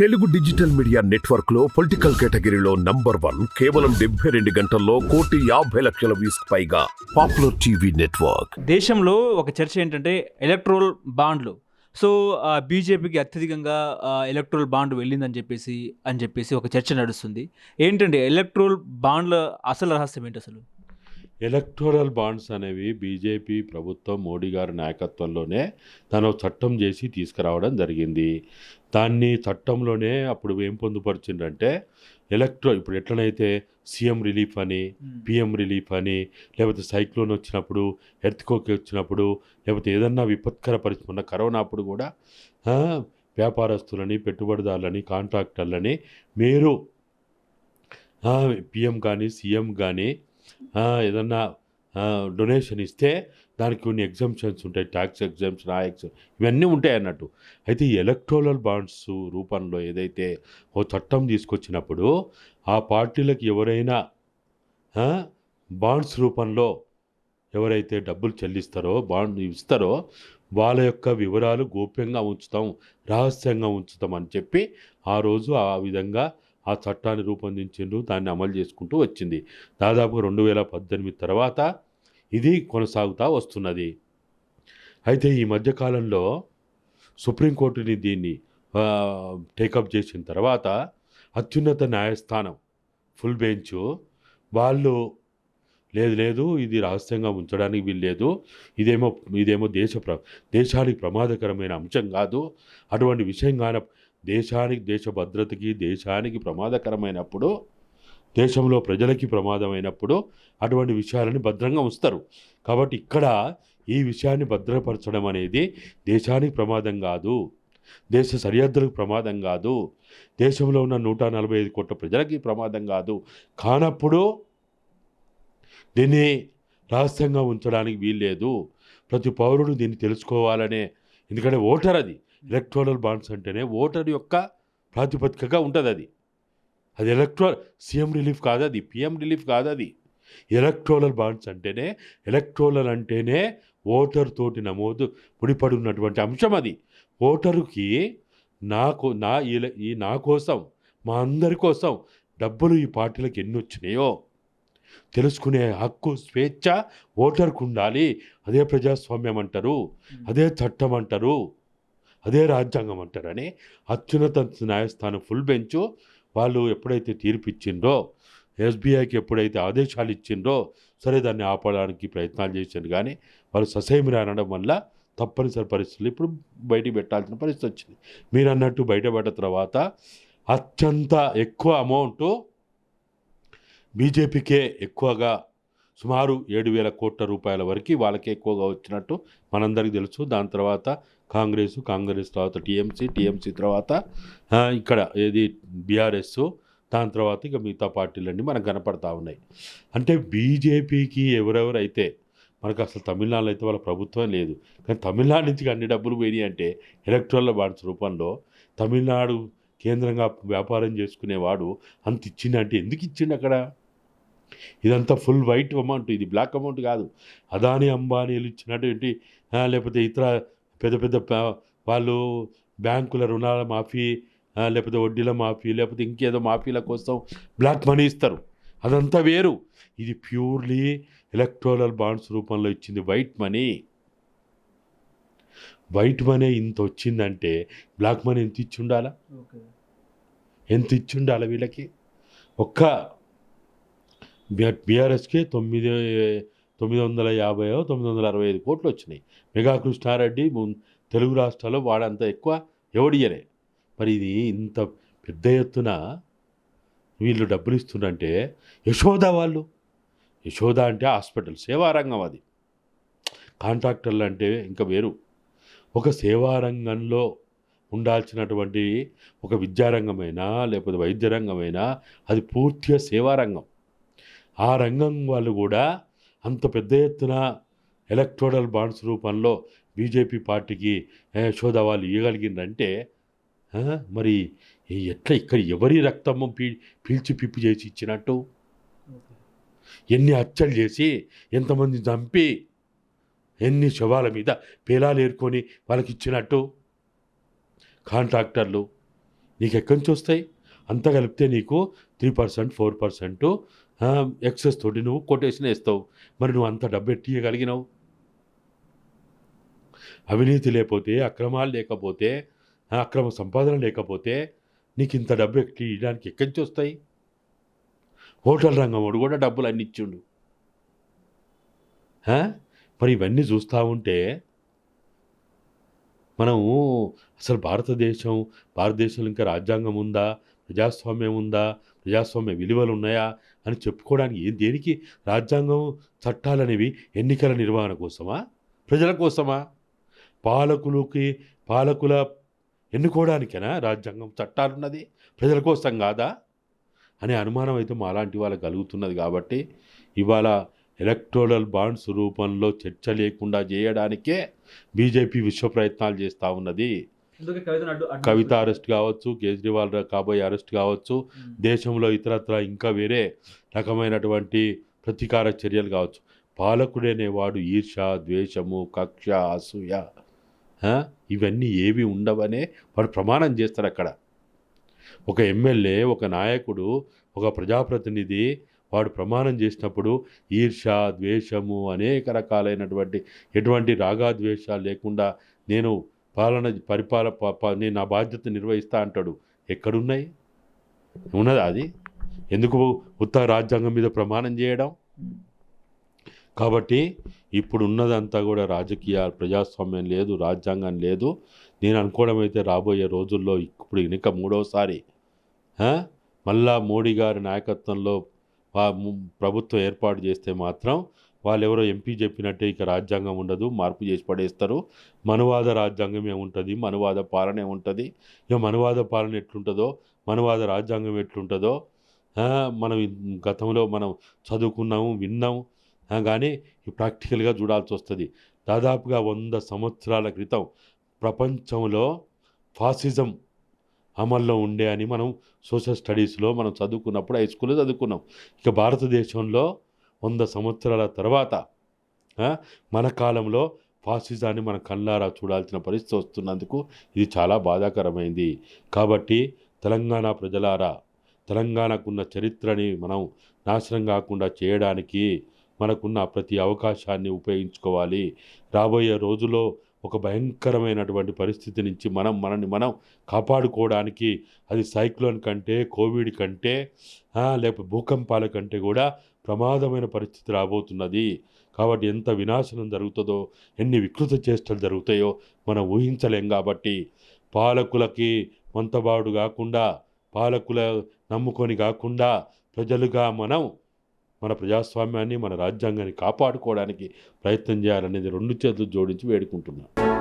Telugu digital media నెట్వర్క్లో political కేటగిరీలో number one కేవలం డెబ్బై రెండు గంటల్లో కోటి యాభై లక్షల వ్యూస్ పైగా పాపులర్ టీవీ నెట్వర్క్. దేశంలో ఒక చర్చ ఏంటంటే ఎలక్ట్రోల్ బాండ్లు. సో బీజేపీకి అత్యధికంగా ఎలక్ట్రోల్ బాండ్ వెళ్ళిందని చెప్పేసి అని చెప్పేసి ఒక చర్చ నడుస్తుంది. ఏంటంటే ఎలక్ట్రోల్ బాండ్ల అసలు రహస్యం ఏంటి అసలు? ఎలక్టోరల్ బాండ్స్ అనేవి బీజేపీ ప్రభుత్వం మోడీ గారి నాయకత్వంలోనే తను చట్టం చేసి తీసుకురావడం జరిగింది. దాన్ని చట్టంలోనే అప్పుడు ఏం పొందుపరిచిందంటే ఎలక్ట్రో ఇప్పుడు ఎట్లనైతే సీఎం రిలీఫ్ అని పిఎం రిలీఫ్ అని లేకపోతే సైక్లోన్ వచ్చినప్పుడు ఎర్త్కోక్ వచ్చినప్పుడు లేకపోతే ఏదన్నా విపత్కర పరిస్థితి ఉన్న కరోనా అప్పుడు కూడా వ్యాపారస్తులని పెట్టుబడిదారులని కాంట్రాక్టర్లని మీరు పిఎం కానీ సీఎం కానీ ఏదన్నా డొనేషన్ ఇస్తే దానికి కొన్ని ఎగ్జామ్షన్స్ ఉంటాయి ట్యాక్స్ ఎగ్జామ్షన్ ఆ ఎగ్జామ్ ఇవన్నీ ఉంటాయి అన్నట్టు. అయితే ఈ ఎలక్ట్రోలల్ బాండ్స్ రూపంలో ఏదైతే ఓ చట్టం తీసుకొచ్చినప్పుడు ఆ పార్టీలకు ఎవరైనా బాండ్స్ రూపంలో ఎవరైతే డబ్బులు చెల్లిస్తారో బాండ్ ఇస్తారో వాళ్ళ యొక్క వివరాలు గోప్యంగా ఉంచుతాం రహస్యంగా ఉంచుతాం అని చెప్పి ఆ రోజు ఆ విధంగా ఆ చట్టాన్ని రూపొందించిండ్రు దాన్ని అమలు చేసుకుంటూ వచ్చింది. దాదాపు రెండు వేల పద్దెనిమిది తర్వాత ఇది కొనసాగుతూ వస్తున్నది. అయితే ఈ మధ్యకాలంలో సుప్రీంకోర్టుని దీన్ని టేకప్ చేసిన తర్వాత అత్యున్నత న్యాయస్థానం ఫుల్ బెంచ్ వాళ్ళు లేదు లేదు ఇది రహస్యంగా ఉంచడానికి వీల్లేదు ఇదేమో ఇదేమో దేశ ప్ర దేశానికి ప్రమాదకరమైన అంశం కాదు అటువంటి విషయం కాన దేశానికి దేశ భద్రతకి దేశానికి ప్రమాదకరమైనప్పుడు దేశంలో ప్రజలకి ప్రమాదమైనప్పుడు అటువంటి విషయాలని భద్రంగా ఉంచుతారు. కాబట్టి ఇక్కడ ఈ విషయాన్ని భద్రపరచడం అనేది దేశానికి ప్రమాదం కాదు దేశ సరిహద్దులకు ప్రమాదం కాదు దేశంలో ఉన్న నూట నలభై ఐదు కోట్ల ప్రజలకి ప్రమాదం కాదు. కానప్పుడు దీన్ని రహస్యంగా ఉంచడానికి వీల్లేదు. ప్రతి పౌరుడు దీన్ని తెలుసుకోవాలనే ఎందుకంటే ఓటర్ అది. ఎలక్ట్రోనల్ బాండ్స్ అంటేనే ఓటర్ యొక్క ప్రాతిపదికగా ఉంటుంది అది. అది ఎలక్ట్రో సీఎం రిలీఫ్ కాదు అది పిఎం రిలీఫ్ కాదు అది. ఎలక్ట్రోలల్ బాండ్స్ అంటేనే ఎలక్ట్రోలల్ అంటేనే ఓటర్ తోటి నమోదు ముడిపడి ఉన్నటువంటి అంశం అది. ఓటరుకి నాకు నా ఈ- ఈ నా కోసం మా అందరి కోసం డబ్బులు ఈ పార్టీలకు ఎన్ని వచ్చినాయో తెలుసుకునే హక్కు స్వేచ్ఛ ఓటర్కు ఉండాలి. అదే ప్రజాస్వామ్యం అంటారు అదే చట్టం అంటారు. అదే రాజ్యాంగం అంటారని అత్యున్నత న్యాయస్థానం ఫుల్ బెంచ్ వాళ్ళు ఎప్పుడైతే తీర్పు ఇచ్చిండ్రో ఎస్బీఐకి ఎప్పుడైతే ఆదేశాలు ఇచ్చిండ్రో సరే దాన్ని ఆపడానికి ప్రయత్నాలు చేశారు కానీ వాళ్ళు ససేమిరా అనడం వల్ల తప్పనిసరి పరిస్థితులు ఇప్పుడు బయటికి పెట్టాల్సిన పరిస్థితి వచ్చింది. మీరు అన్నట్టు బయటపడ్డ తర్వాత అత్యంత ఎక్కువ అమౌంట్ బీజేపీకే ఎక్కువగా సుమారు ఏడు వేల కోట్ల రూపాయల వరకు వాళ్ళకే ఎక్కువగా వచ్చినట్టు మనందరికీ తెలుసు. దాని తర్వాత కాంగ్రెస్ కాంగ్రెస్ తర్వాత టీఎంసీ టీఎంసీ తర్వాత ఇక్కడ ఏది బీఆర్ఎస్ దాని తర్వాత ఇక మిగతా పార్టీలన్నీ మనకు కనపడతా ఉన్నాయి. అంటే బీజేపీకి ఎవరెవరైతే మనకు అసలు తమిళనాడులో అయితే వాళ్ళ ప్రభుత్వం లేదు. కానీ తమిళనాడు నుంచి అన్ని డబ్బులు పోయినాయి అంటే ఎలక్ట్రల్ బాండ్స్ రూపంలో తమిళనాడు కేంద్రంగా వ్యాపారం చేసుకునేవాడు అంత ఇచ్చిండంటే ఎందుకు ఇచ్చిండు అక్కడ? ఇదంతా ఫుల్ వైట్ అమౌంట్ ఇది బ్లాక్ అమౌంట్ కాదు. అదాని అంబానీలు ఇచ్చినటువంటి లేకపోతే ఇతర పెద్ద పెద్ద వాళ్ళు బ్యాంకుల రుణాల మాఫీ లేకపోతే వడ్డీల మాఫీ లేకపోతే ఇంకేదో మాఫీల కోసం బ్లాక్ మనీ ఇస్తారు. అదంతా వేరు. ఇది ప్యూర్లీ ఎలక్ట్రోలల్ బాండ్స్ రూపంలో ఇచ్చింది వైట్ మనీ. వైట్ మనీ ఇంత వచ్చిందంటే బ్లాక్ మనీ ఎంత ఇచ్చి ఉండాలా? ఎంత ఇచ్చి ఉండాలి వీళ్ళకి? ఒక్క బీఆర్ఎస్కి తొమ్మిది తొమ్మిది వందల యాభై తొమ్మిది వందల అరవై ఐదు కోట్లు వచ్చినాయి మెగా కృష్ణారెడ్డి తెలుగు రాష్ట్రాల్లో వాడంత ఎక్కువ ఎవడియలే మరి ఇది ఇంత పెద్ద ఎత్తున వీళ్ళు డబ్బులు ఇస్తుందంటే యశోద వాళ్ళు. యశోద అంటే హాస్పిటల్ సేవారంగం అది. కాంట్రాక్టర్లు అంటే ఇంకా వేరు. ఒక సేవారంగంలో ఉండాల్సినటువంటి ఒక విద్యారంగమైనా లేకపోతే వైద్య రంగమైనా అది పూర్తిగా సేవారంగం. ఆ రంగం వాళ్ళు కూడా అంత పెద్ద ఎత్తున ఎలక్ట్రోడల్ బాండ్స్ రూపంలో బీజేపీ పార్టీకి శోధవాళ్ళు యశోద వాళ్ళు ఇవ్వగలిగిందంటే మరి ఎట్లా ఇక్కడ ఎవరి రక్తము పీ పీల్చి పిప్పి చేసి ఇచ్చినట్టు? ఎన్ని హత్యలు చేసి ఎంతమంది చంపి ఎన్ని శవాల మీద పేలాలు ఏరుకొని వాళ్ళకి ఇచ్చినట్టు కాంట్రాక్టర్లు నీకు ఎక్కడి నుంచి వస్తాయి? అంతా కలిపితే నీకు three percent four percent excess తోటి నువ్వు కొటేషన్ వేస్తావు. మరి నువ్వు అంత డబ్బు ఎట్టియగలిగినావు అవినీతి లేకపోతే అక్రమాలు లేకపోతే అక్రమ సంపాదన లేకపోతే నీకు ఇంత డబ్బు ఎక్కి ఇవ్వడానికి ఎక్కడి నుంచి వస్తాయి? హోటల్ రంగం వాడు కూడా డబ్బులు అన్ని ఇచ్చిండు. మరి ఇవన్నీ చూస్తూ ఉంటే మనము అసలు భారతదేశం భారతదేశంలో ఇంకా రాజ్యాంగం ఉందా? ప్రజాస్వామ్యం ఉందా ప్రజాస్వామ్య విలువలు ఉన్నాయా అని చెప్పుకోవడానికి ఏం దేనికి? రాజ్యాంగం చట్టాలనేవి ఎన్నికల నిర్వహణ కోసమా? ప్రజల కోసమా? పాలకులకి పాలకుల ఎన్నుకోవడానికేనా రాజ్యాంగం చట్టాలున్నది? ప్రజల కోసం కాదా? అనే అనుమానం అయితే మా అలాంటి వాళ్ళకి కలుగుతున్నది కాబట్టి ఇవాళ ఎలక్ట్రోడల్ బాండ్స్ రూపంలో చర్చ లేకుండా చేయడానికే బీజేపీ విశ్వ ప్రయత్నాలు చేస్తూ ఉన్నది. కవిత అరెస్ట్ కావచ్చు కేజ్రీవాల్ కాబోయే అరెస్ట్ కావచ్చు దేశంలో ఇతరత్ర ఇంకా వేరే రకమైనటువంటి ప్రతీకార చర్యలు కావచ్చు. పాలకుడనేవాడు ఈర్ష ద్వేషము కక్ష అసూయ. ఇవన్నీ ఏవి ఉండవనే వాడు ప్రమాణం చేస్తారు అక్కడ. ఒక ఎమ్మెల్యే ఒక నాయకుడు ఒక ప్రజాప్రతినిధి వాడు ప్రమాణం చేసినప్పుడు ఈర్ష ద్వేషము అనేక రకాలైనటువంటి ఎటువంటి రాగాద్వేషాలు లేకుండా నేను పాలన పరిపాల ప- నేను నా బాధ్యత నిర్వహిస్తా అంటాడు. ఎక్కడున్నాయి? ఉన్నదా అది? ఎందుకు ఉత్తర రాజ్యాంగం మీద ప్రమాణం చేయడం? కాబట్టి ఇప్పుడు ఉన్నదంతా కూడా రాజకీయ ప్రజాస్వామ్యం లేదు రాజ్యాంగం లేదు. నేను అనుకోవడం అయితే రాబోయే రోజుల్లో ఇప్పుడు ఇక మూడవసారి మళ్ళా మోడీ గారి నాయకత్వంలో ప్రభుత్వం ఏర్పాటు చేస్తే మాత్రం వాళ్ళు ఎవరో ఎంపీ చెప్పినట్టే ఇక రాజ్యాంగం ఉండదు మార్పు చేసి పడేస్తారు. మనువాద రాజ్యాంగమే ఉంటుంది మనువాద పాలనే ఉంటుంది. ఇక మనువాద పాలన ఎట్లుంటుందో మనువాద రాజ్యాంగం ఎట్లుంటుందో మనం గతంలో మనం చదువుకున్నాము విన్నాము కానీ ప్రాక్టికల్గా చూడాల్సి వస్తుంది. దాదాపుగా వంద సంవత్సరాల క్రితం ప్రపంచంలో ఫాసిజం అమల్లో ఉండే అని మనం సోషల్ స్టడీస్లో మనం చదువుకున్నప్పుడు హై స్కూల్లో చదువుకున్నాం. ఇక భారతదేశంలో వంద సంవత్సరాల తర్వాత మన కాలంలో ఫాసిజాన్ని మన కళ్ళారా చూడాల్సిన పరిస్థితి వస్తున్నందుకు ఇది చాలా బాధాకరమైంది. కాబట్టి తెలంగాణ ప్రజలారా తెలంగాణకున్న చరిత్రని మనం నాశనం కాకుండా చేయడానికి మనకున్న ప్రతి అవకాశాన్ని ఉపయోగించుకోవాలి. రాబోయే రోజులో ఒక భయంకరమైనటువంటి పరిస్థితి నుంచి మనం మనల్ని మనం కాపాడుకోవడానికి అది సైక్లోన్ కంటే కోవిడ్ కంటే లేకపోతే భూకంపాల కంటే కూడా ప్రమాదమైన పరిస్థితి రాబోతున్నది. కాబట్టి ఎంత వినాశనం జరుగుతుందో ఎన్ని వికృత చేష్టలు జరుగుతాయో మనం ఊహించలేం కాబట్టి పాలకులకి వంతబాడు కాకుండా పాలకుల నమ్ముకొని కాకుండా ప్రజలుగా మనం మన ప్రజాస్వామ్యాన్ని మన రాజ్యాంగాన్ని కాపాడుకోవడానికి ప్రయత్నం చేయాలనేది రెండు చేతులు జోడించి వేడుకుంటున్నాను.